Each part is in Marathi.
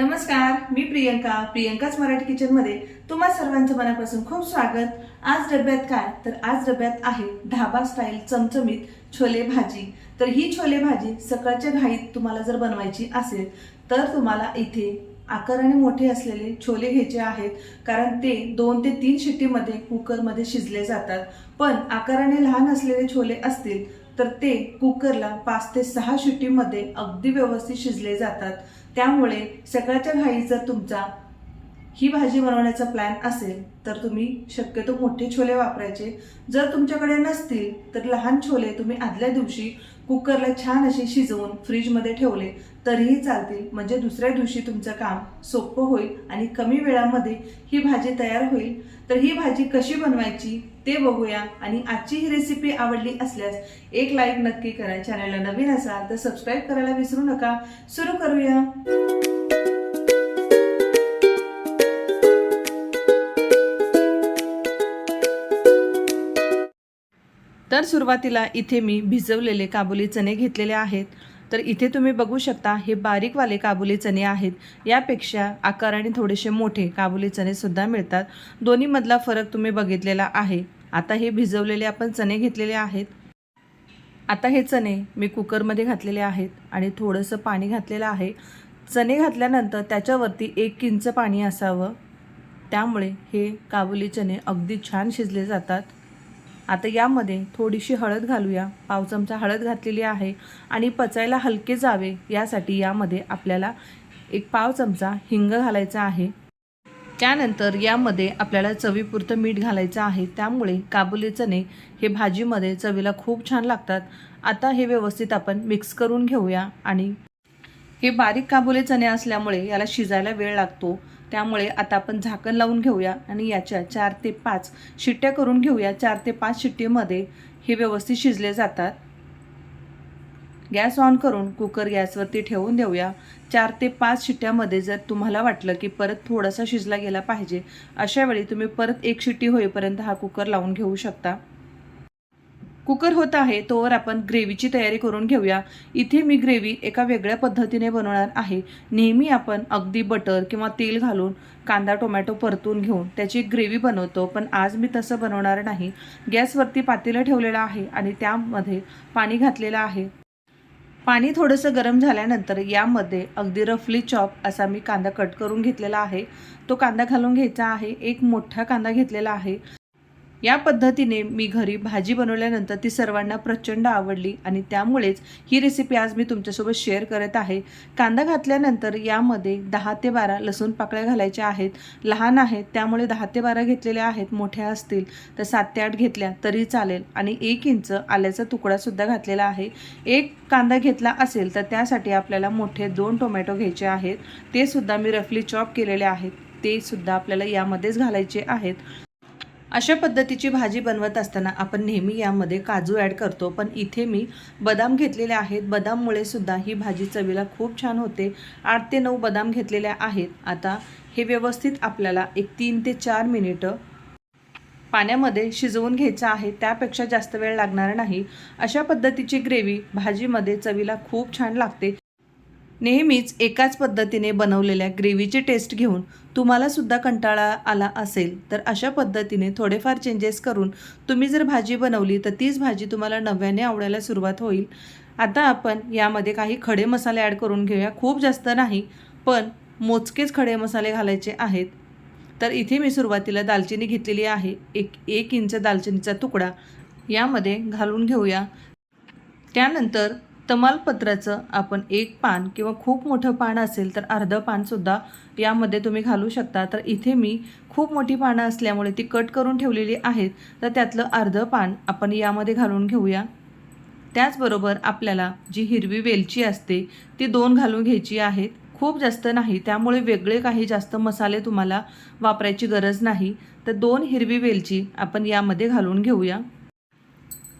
नमस्कार मी प्रियंका प्रियंकाच मराठी किचनमध्ये तुम्हा सर्वांचं मनापासून खूप स्वागत. आज डब्यात काय? तर आज डब्यात आहे ढाबा स्टाईल चमचमीत छोले भाजी. तर ही छोले भाजी सकाळच्या घाईत तुम्हाला जर बनवायची असेल तर तुम्हाला इथे आकाराने मोठे असलेले छोले घ्यायचे आहेत. कारण ते दोन ते तीन शिट्टीमध्ये कुकरमध्ये शिजले जातात. पण आकाराने लहान असलेले छोले असतील तर ते कुकरला पाच ते सहा शिट्टीमध्ये अगदी व्यवस्थित शिजले जातात. त्यामुळे सकाळच्या घाई जर तुमचा ही भाजी बनवण्याचा प्लॅन असेल तर तुम्ही शक्यतो मोठे छोले वापरायचे. जर तुमच्याकडे नसतील तर लहान छोले तुम्ही आदल्या दिवशी कुकरला छान असे शिजवून फ्रीजमध्ये ठेवले तरीही चालतील. म्हणजे दुसऱ्या दिवशी तुमचं काम सोपं होईल आणि कमी वेळामध्ये ही भाजी तयार होईल. तर ही भाजी कशी बनवायची ते बघूया. आणि आजची ही रेसिपी आवडली असल्यास एक लाईक नक्की करा. चॅनलला नवीन असाल तर सबस्क्राईब करायला विसरू नका. सुरू करूया. तर सुरुवातीला इथे मी भिजवलेले काबुली चणे घेतलेले आहेत. तर इथे तुम्ही बघू शकता हे बारीकवाले काबुली चणे आहेत. यापेक्षा आकाराने थोडेसे मोठे काबुली चणेसुद्धा मिळतात. दोन्हीमधला फरक तुम्ही बघितलेला आहे. आता हे भिजवलेले आपण चणे घेतलेले आहेत. आता हे चणे मी कुकरमध्ये घातलेले आहेत आणि थोडंसं पाणी घातलेलं आहे. चणे घातल्यानंतर त्याच्यावरती एक किंच पाणी असावं. त्यामुळे हे काबुली चणे अगदी छान शिजले जातात. आता यामध्ये थोडीशी हळद घालूया. पाव चमचा हळद घातलेली आहे आणि पचायला हलके जावे. यासाठी यामध्ये आपल्याला एक पाव चमचा हिंग घालायचा आहे. त्यानंतर यामध्ये आपल्याला चवीपुरतं मीठ घालायचं आहे. त्यामुळे काबुली चणे हे भाजीमध्ये चवीला खूप छान लागतात. आता हे व्यवस्थित आपण मिक्स करून घेऊया आणि हे बारीक काबुले चणे असल्यामुळे याला शिजायला वेळ लागतो. त्यामुळे आता आपण झाकण लावून घेऊया आणि याच्या चार ते पाच शिट्ट्या करून घेऊया. चार ते पाच शिट्टीमध्ये हे व्यवस्थित शिजले जातात. गॅस ऑन करून कुकर गॅसवरती ठेवून देऊया. चार ते पाच शिट्ट्यामध्ये जर तुम्हाला वाटलं की परत थोडासा शिजला गेला पाहिजे अशा वेळी तुम्ही परत एक शिट्टी होईपर्यंत हा कुकर लावून घेऊ शकता. कुकर होत आहे तोवर आपण ग्रेव्हीची तयारी करून घेऊया. इथे मी ग्रेव्ही एका वेगळ्या पद्धतीने बनवणार आहे. नेहमी आपण अगदी बटर किंवा तेल घालून कांदा टोमॅटो परतून घेऊन त्याची ग्रेव्ही बनवतो पण आज मी तसं बनवणार नाही. गॅसवरती पातेलं ठेवलेलं आहे आणि त्यामध्ये पाणी घातलेलं आहे. पाणी थोडंसं गरम झाल्यानंतर यामध्ये अगदी रफली चॉप असा मी कांदा कट करून घेतलेला आहे. तो कांदा घालून घ्यायचा आहे. एक मोठा कांदा घेतलेला आहे. या पद्धतीने मी घरी भाजी बनवल्यानंतर ती सर्वांना प्रचंड आवडली आणि त्यामुळेच ही रेसिपी आज मी तुमच्यासोबत शेअर करत आहे. कांदा घातल्यानंतर यामध्ये दहा ते बारा लसूण पाकळ्या घालायच्या आहेत. लहान आहेत त्यामुळे दहा ते बारा घेतलेल्या आहेत मोठ्या असतील तर सात ते आठ घेतल्या तरी चालेल. आणि एक इंच आल्याचा तुकडासुद्धा घातलेला आहे. एक कांदा घेतला असेल तर त्यासाठी आपल्याला मोठे दोन टोमॅटो घ्यायचे आहेत. ते सुद्धा मी रफली चॉप केलेले आहेत. ते सुद्धा आपल्याला यामध्येच घालायचे आहेत. अशा पद्धतीची भाजी बनवत असताना आपण नेहमी यामध्ये काजू ॲड करतो पण इथे मी बदाम घेतलेले आहेत. बदाममुळे सुद्धा ही भाजी चवीला खूप छान होते. आठ ते नऊ बदाम घेतलेल्या आहेत. आता हे व्यवस्थित आपल्याला एक तीन ते चार मिनिटं पाण्यामध्ये शिजवून घ्यायचं आहे. त्यापेक्षा जास्त वेळ लागणार नाही. अशा पद्धतीची ग्रेव्ही भाजीमध्ये चवीला खूप छान लागते. नेहमीच एकाच पद्धतीने बनवलेल्या ग्रेव्हीची टेस्ट घेऊन तुम्हाला सुद्धा कंटाळा आला असेल तर अशा पद्धतीने थोडेफार चेंजेस करून तुम्ही जर भाजी बनवली तर तीच भाजी तुम्हाला नव्याने आवडायला सुरुवात होईल. आता आपण यामध्ये काही खडे मसाले ॲड करून घेऊया. खूप जास्त नाही पण मोजकेच खडे मसाले घालायचे आहेत. तर इथे मी सुरुवातीला दालचिनी घेतलेली आहे. एक एक इंच दालचिनीचा तुकडा यामध्ये घालून घेऊया. त्यानंतर तमालपत्राचं आपण एक पान किंवा खूप मोठं पान असेल तर अर्धं पानसुद्धा यामध्ये तुम्ही घालू शकता. तर इथे मी खूप मोठी पानं असल्यामुळे ती कट करून ठेवलेली आहेत. तर त्यातलं अर्धं पान आपण यामध्ये घालून घेऊया. त्याचबरोबर आपल्याला जी हिरवी वेलची असते ती दोन घालून घ्यायची आहेत. खूप जास्त नाही त्यामुळे वेगळे काही जास्त मसाले तुम्हाला वापरायची गरज नाही. तर दोन हिरवी वेलची आपण यामध्ये घालून घेऊया.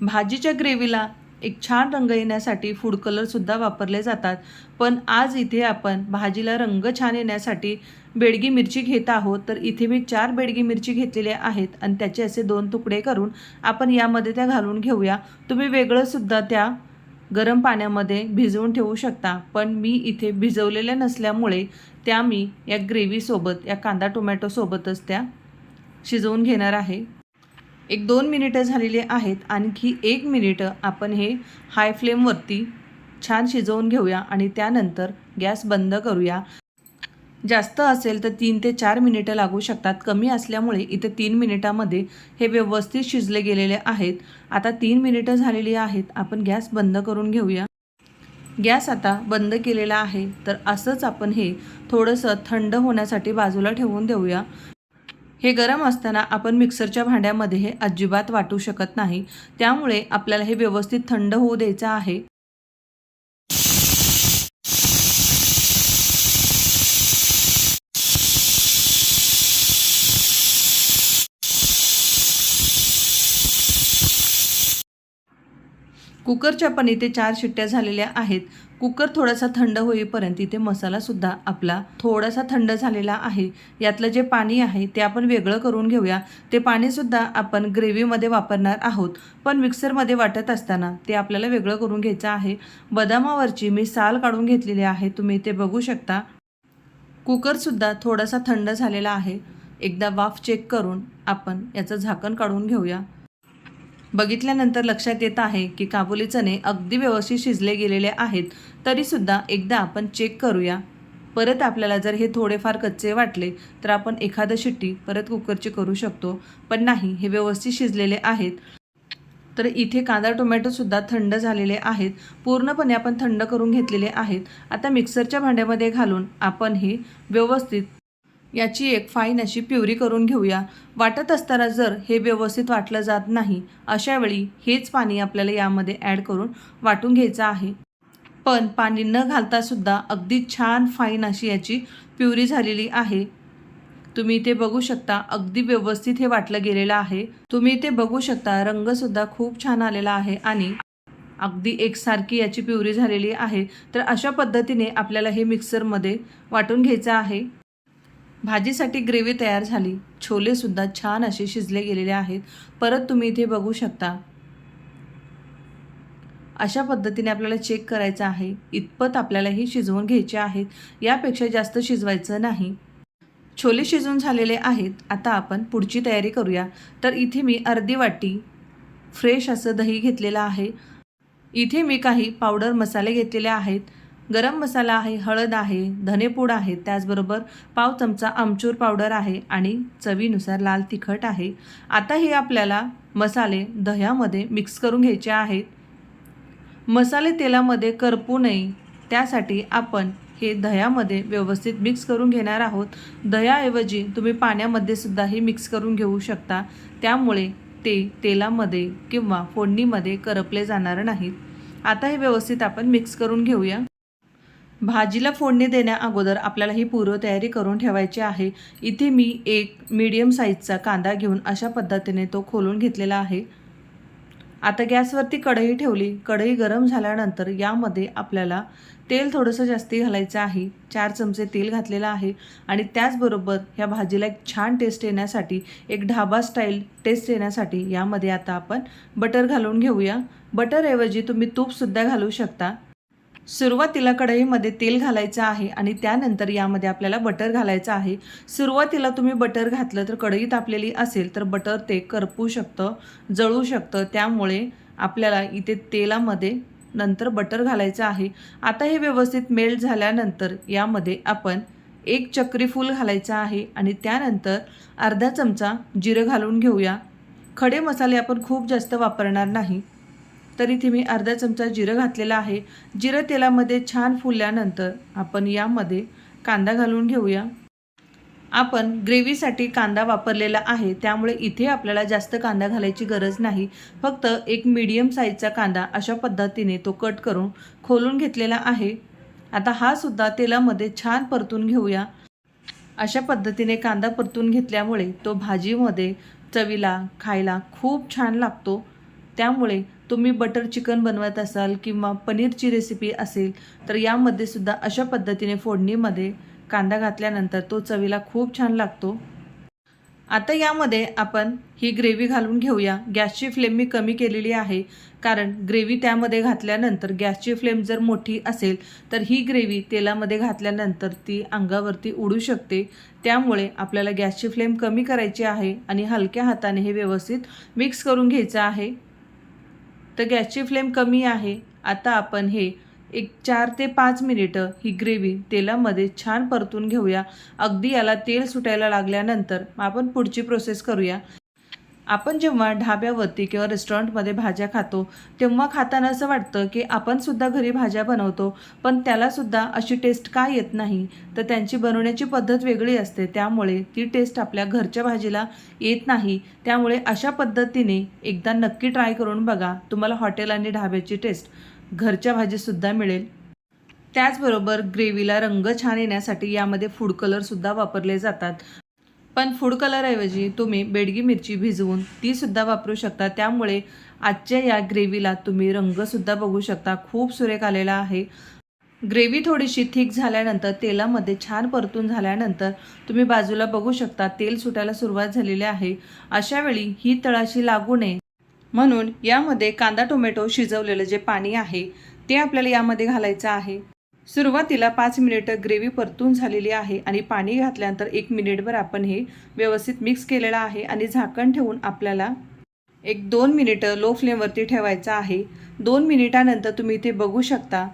भाजीच्या ग्रेव्हीला एक छान रंग येण्यासाठी फूड कलरसुद्धा वापरले जातात. पण आज इथे आपण भाजीला रंग छान येण्यासाठी बेडगी मिरची घेत आहोत. तर इथे मी चार बेडगी मिरची घेतलेल्या आहेत आणि त्याचे असे दोन तुकडे करून आपण यामध्ये त्या घालून घेऊया. तुम्ही वेगळंसुद्धा त्या गरम पाण्यामध्ये भिजवून ठेवू शकता. पण मी इथे भिजवलेल्या नसल्यामुळे त्या मी या ग्रेव्हीसोबत या कांदा टोमॅटोसोबतच त्या शिजवून घेणार आहे. एक दोन मिनिटं झालेली आहेत. आणखी एक मिनिटं आपण हे हाय फ्लेमवरती छान शिजवून घेऊया आणि त्यानंतर गॅस बंद करूया. जास्त असेल तर तीन ते चार मिनिटं लागू शकतात. कमी असल्यामुळे इथे तीन मिनिटामध्ये हे व्यवस्थित शिजले गेलेले आहेत. आता तीन मिनिटं झालेली आहेत. आपण गॅस बंद करून घेऊया. गॅस आता बंद केलेला आहे. तर असंच आपण हे थोडंसं थंड होण्यासाठी बाजूला ठेवून देऊया. हे गरम असताना आपण मिक्सरच्या भांड्यामध्ये हे अजिबात वाटू शकत नाही. त्यामुळे आपल्याला हे व्यवस्थित थंड होऊ द्यायचं आहे. कुकरच्या पण इथे चार शिट्ट्या झालेल्या आहेत. कुकर थोडासा थंड होईपर्यंत इथे मसालासुद्धा आपला थोडासा थंड झालेला आहे. यातलं जे पाणी आहे ते आपण वेगळं करून घेऊया. ते पाणीसुद्धा आपण ग्रेव्हीमध्ये वापरणार आहोत. पण मिक्सरमध्ये वाटत असताना ते आपल्याला वेगळं करून घ्यायचं आहे. बदामावरची मी साल काढून घेतलेली आहे. तुम्ही इथे बघू शकता. कुकरसुद्धा थोडासा थंड झालेला आहे. एकदा वाफ चेक करून आपण याचं झाकण काढून घेऊया. बघितल्यानंतर लक्षात येत आहे की काबुली चणे अगदी व्यवस्थित शिजले गेलेले आहेत तरीसुद्धा एकदा आपण चेक करूया. परत आपल्याला जर हे थोडेफार कच्चे वाटले तर आपण एखादं शिट्टी परत कुकरची करू शकतो. पण नाही हे व्यवस्थित शिजलेले आहेत. तर इथे कांदा टोमॅटोसुद्धा थंड झालेले आहेत. पूर्णपणे आपण थंड करून घेतलेले आहेत. आता मिक्सरच्या भांड्यामध्ये घालून आपण हे व्यवस्थित याची एक फाईन अशी प्युरी करून घेऊया. वाटत असताना जर हे व्यवस्थित वाटलं जात नाही अशा वेळी हेच पाणी आपल्याला यामध्ये ॲड करून वाटून घ्यायचं आहे. पण पाणी न घालतासुद्धा अगदी छान फाईन अशी याची प्युरी झालेली आहे. तुम्ही इथे बघू शकता अगदी व्यवस्थित हे वाटलं गेलेलं आहे. तुम्ही इथे बघू शकता रंगसुद्धा खूप छान आलेला आहे आणि अगदी एकसारखी याची प्युरी झालेली आहे. तर अशा पद्धतीने आपल्याला हे मिक्सरमध्ये वाटून घ्यायचं आहे. भाजीसाठी ग्रेव्ही तयार झाली. छोलेसुद्धा छान असे शिजले गेलेले आहेत. परत तुम्ही इथे बघू शकता. अशा पद्धतीने आपल्याला चेक करायचं आहे. इतपत आपल्याला हे शिजवून घ्यायचे आहेत. यापेक्षा जास्त शिजवायचं नाही. छोले शिजवून झालेले आहेत. आता आपण पुढची तयारी करूया. तर इथे मी अर्धी वाटी फ्रेश असं दही घेतलेलं आहे. इथे मी काही पावडर मसाले घेतलेले आहेत. गरम मसाला आहे हळद आहे धनेपूड आहे त्याचबरोबर पाव चमचा आमचूर पावडर आहे आणि चवीनुसार लाल तिखट आहे. आता हे आपल्याला मसाले दह्यामध्ये मिक्स करून घ्यायचे आहेत. मसाले तेलामध्ये करपू नये त्यासाठी आपण हे दह्यामध्ये व्यवस्थित मिक्स करून घेणार आहोत. दह्याऐवजी तुम्ही पाण्यामध्ये सुद्धा हे मिक्स करून घेऊ शकता. त्यामुळे ते तेलामध्ये किंवा फोडणीमध्ये करपले जाणार नाहीत. आता हे व्यवस्थित आपण मिक्स करून घेऊया. भाजीला फोडणी देण्या अगोदर आपल्याला ही पूर्वतयारी करून ठेवायची आहे. इथे मी एक मीडियम साईजचा कांदा घेऊन अशा पद्धतीने तो खोलून घेतलेला आहे. आता गॅसवरती कढई ठेवली. कढई गरम झाल्यानंतर यामध्ये आपल्याला तेल थोडंसं जास्ती घालायचं आहे. चार चमचे तेल घातलेलं आहे आणि त्याचबरोबर ह्या भाजीला एक छान टेस्ट येण्यासाठी एक ढाबा स्टाईल टेस्ट येण्यासाठी यामध्ये आता आपण बटर घालून घेऊया. बटरऐवजी तुम्ही तूपसुद्धा घालू शकता. सुरुवातीला कढईमध्ये तेल घालायचं आहे आणि त्यानंतर यामध्ये आपल्याला बटर घालायचं आहे. सुरुवातीला तुम्ही बटर घातलं तर कढई तापलेली असेल तर बटर ते करपू शकतं जळू शकतं. त्यामुळे आपल्याला इथे तेलामध्ये नंतर बटर घालायचं आहे. आता हे व्यवस्थित मेल्ट झाल्यानंतर यामध्ये आपण एक चक्री फूल घालायचं आहे आणि त्यानंतर अर्धा चमचा जिरं घालून घेऊया. खडे मसाले आपण खूप जास्त वापरणार नाही. तर इथे मी अर्धा चमचा जिरं घातलेला आहे. जिरं तेलामध्ये छान फुलल्यानंतर आपण यामध्ये कांदा घालून घेऊया. आपण ग्रेव्हीसाठी कांदा वापरलेला आहे त्यामुळे इथे आपल्याला जास्त कांदा घालायची गरज नाही. फक्त एक मीडियम साईजचा कांदा अशा पद्धतीने तो कट करून खोलून घेतलेला आहे. आता हा सुद्धा तेलामध्ये छान परतून घेऊया. अशा पद्धतीने कांदा परतून घेतल्यामुळे तो भाजीमध्ये चवीला खायला खूप छान लागतो. त्यामुळे तुम्ही बटर चिकन बनवत असाल किंवा पनीरची रेसिपी असेल तर यामध्ये सुद्धा अशा पद्धतीने फोडणीमध्ये कांदा घातल्यानंतर तो चवीला खूप छान लागतो. आता यामध्ये आपण ही ग्रेव्ही घालून घेऊया. गॅसची फ्लेम मी कमी केलेली आहे कारण ग्रेव्ही त्यामध्ये घातल्यानंतर गॅसची फ्लेम जर मोठी असेल तर ही ग्रेव्ही तेलामध्ये घातल्यानंतर ती अंगावरती उडू शकते. त्यामुळे आपल्याला गॅसची फ्लेम कमी करायची आहे आणि हलक्या हाताने हे व्यवस्थित मिक्स करून घ्यायचं आहे. तर गॅसची फ्लेम कमी आहे. आता आपण हे एक चार ते पाच मिनिटं ही ग्रेव्ही तेलामध्ये छान परतून घेऊया. अगदी याला तेल सुटायला लागल्यानंतर आपण पुढची प्रोसेस करूया. आपण जेव्हा ढाब्यावरती किंवा रेस्टॉरंटमध्ये भाज्या खातो तेव्हा खाताना असं वाटतं की आपण सुद्धा घरी भाज्या बनवतो पण त्यालासुद्धा अशी टेस्ट का येत नाही? तर त्यांची बनवण्याची पद्धत वेगळी असते. त्यामुळे ती टेस्ट आपल्या घरच्या भाजीला येत नाही. त्यामुळे अशा पद्धतीने एकदा नक्की ट्राय करून बघा. तुम्हाला हॉटेल आणि ढाब्याची टेस्ट घरच्या भाजीसुद्धा मिळेल. त्याचबरोबर ग्रेव्हीला रंग छान येण्यासाठी यामध्ये फूड कलरसुद्धा वापरले जातात. पण फूड कलरऐवजी तुम्ही बेडगी मिरची भिजवून तीसुद्धा वापरू शकता. त्यामुळे आजच्या या ग्रेव्हीला तुम्ही रंगसुद्धा बघू शकता. खूप सुरेख आलेला आहे. ग्रेव्ही थोडीशी थिक झाल्यानंतर तेलामध्ये छान परतून झाल्यानंतर तुम्ही बाजूला बघू शकता. तेल सुटायला सुरुवात झालेली आहे. अशावेळी ही तळाशी लागू नये. म्हणून यामध्ये कांदा टोमॅटो शिजवलेलं जे पाणी आहे ते आपल्याला यामध्ये घालायचं आहे. सुरुवातीला पाच मिनिटं ग्रेव्ही परतून झालेली आहे आणि पाणी घातल्यानंतर एक मिनिटभर आपण हे व्यवस्थित मिक्स केलेलं आहे आणि झाकण ठेवून आपल्याला एक दोन मिनिटं लो फ्लेमवरती ठेवायचं आहे. दोन मिनिटानंतर तुम्ही इथे बघू शकता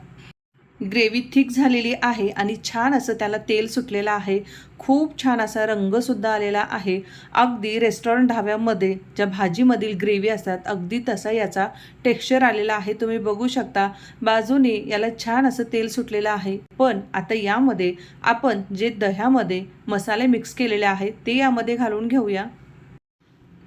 ग्रेव्ही थिक झालेली आहे आणि छान असं त्याला तेल सुटलेलं आहे. खूप छान असा रंगसुद्धा आलेला आहे. अगदी रेस्टॉरंट ढाब्यामध्ये ज्या भाजीमधील ग्रेव्ही असतात अगदी तसा याचा टेक्स्चर आलेला आहे. तुम्ही बघू शकता बाजूने याला छान असं तेल सुटलेलं आहे. पण आता यामध्ये आपण जे दह्यामध्ये मसाले मिक्स केलेले आहेत ते यामध्ये घालून घेऊया.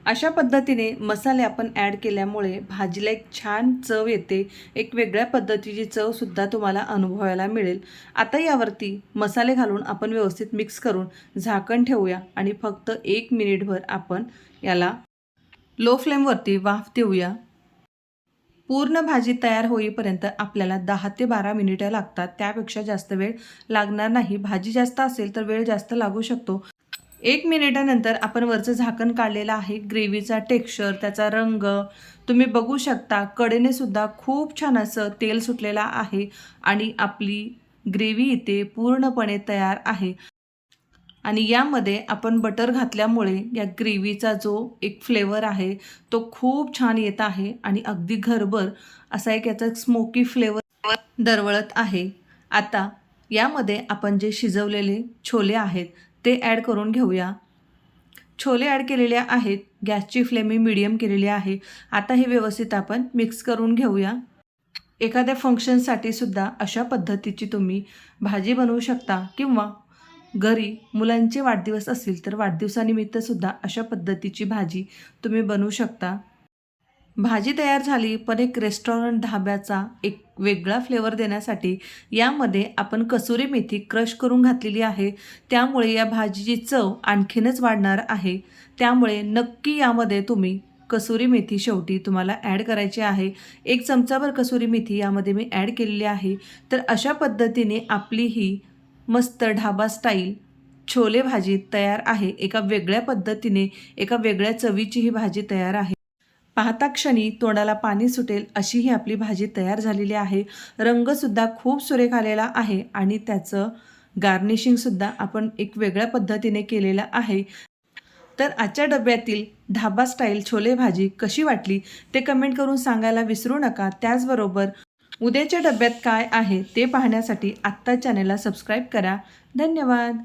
अशा पद्धतीने मसाले आपण ॲड केल्यामुळे भाजीला एक छान चव येते. एक वेगळ्या पद्धतीची चवसुद्धा तुम्हाला अनुभवायला मिळेल. आता यावरती मसाले घालून आपण व्यवस्थित मिक्स करून झाकण ठेवूया आणि फक्त एक मिनिटभर आपण याला लो फ्लेमवरती वाफ देऊया. पूर्ण भाजी तयार होईपर्यंत आपल्याला दहा ते बारा मिनिटं लागतात. त्यापेक्षा जास्त वेळ लागणार नाही. भाजी जास्त असेल तर वेळ जास्त लागू शकतो. एक मिनिटानंतर आपण वरचं झाकण काढलेलं आहे. ग्रेव्हीचा टेक्स्चर त्याचा रंग. तुम्ही बघू शकता कडेने सुद्धा खूप छान असं तेल सुटलेलं आहे आणि आपली ग्रेव्ही इथे पूर्णपणे तयार आहे. आणि यामध्ये आपण बटर घातल्यामुळे या ग्रेव्हीचा जो एक फ्लेवर आहे तो खूप छान येत आहे आणि अगदी घरभर असा एक याचा स्मोकी फ्लेवर दरवळत आहे. आता यामध्ये आपण जे शिजवलेले छोले आहेत ते ॲड करून घेऊया. छोले ॲड केलेले आहेत. गॅसची फ्लेम मी मिडियम केलेली आहे. आता हे व्यवस्थित आपण मिक्स करून घेऊया. एखाद्या फंक्शनसाठी सुद्धा अशा पद्धतीची तुम्ही भाजी बनवू शकता किंवा घरी मुलांचे वाढदिवस असतील तर वाढदिवसानिमित्तसुद्धा अशा पद्धतीची भाजी तुम्ही बनवू शकता. भाजी तयार झाली पण एक रेस्टॉरंट ढाब्याचा एक वेगळा फ्लेवर देण्यासाठी यामध्ये आपण कसुरी मेथी क्रश करून घातलेली आहे. त्यामुळे या भाजीची चव आणखीनच वाढणार आहे. त्यामुळे नक्की यामध्ये तुम्ही कसुरी मेथी शेवटी तुम्हाला ॲड करायची आहे. एक चमचाभर कसुरी मेथी यामध्ये मी ॲड केलेली आहे. तर अशा पद्धतीने आपली ही मस्त ढाबा स्टाईल छोले भाजी तयार आहे. एका वेगळ्या पद्धतीने एका वेगळ्या चवीची ही भाजी तयार आहे. पाहता क्षणी तोंडाला पाणी सुटेल अशी ही आपली भाजी तयार झालेली आहे. रंगसुद्धा खूप सुरेख आलेला आहे आणि त्याचं गार्निशिंगसुद्धा आपण एक वेगळ्या पद्धतीने केलेलं आहे. तर आजच्या डब्यातील ढाबा स्टाईल छोले भाजी कशी वाटली ते कमेंट करून सांगायला विसरू नका. त्याचबरोबर उद्याच्या डब्यात काय आहे ते पाहण्यासाठी आत्ता चॅनेलला सबस्क्राईब करा. धन्यवाद!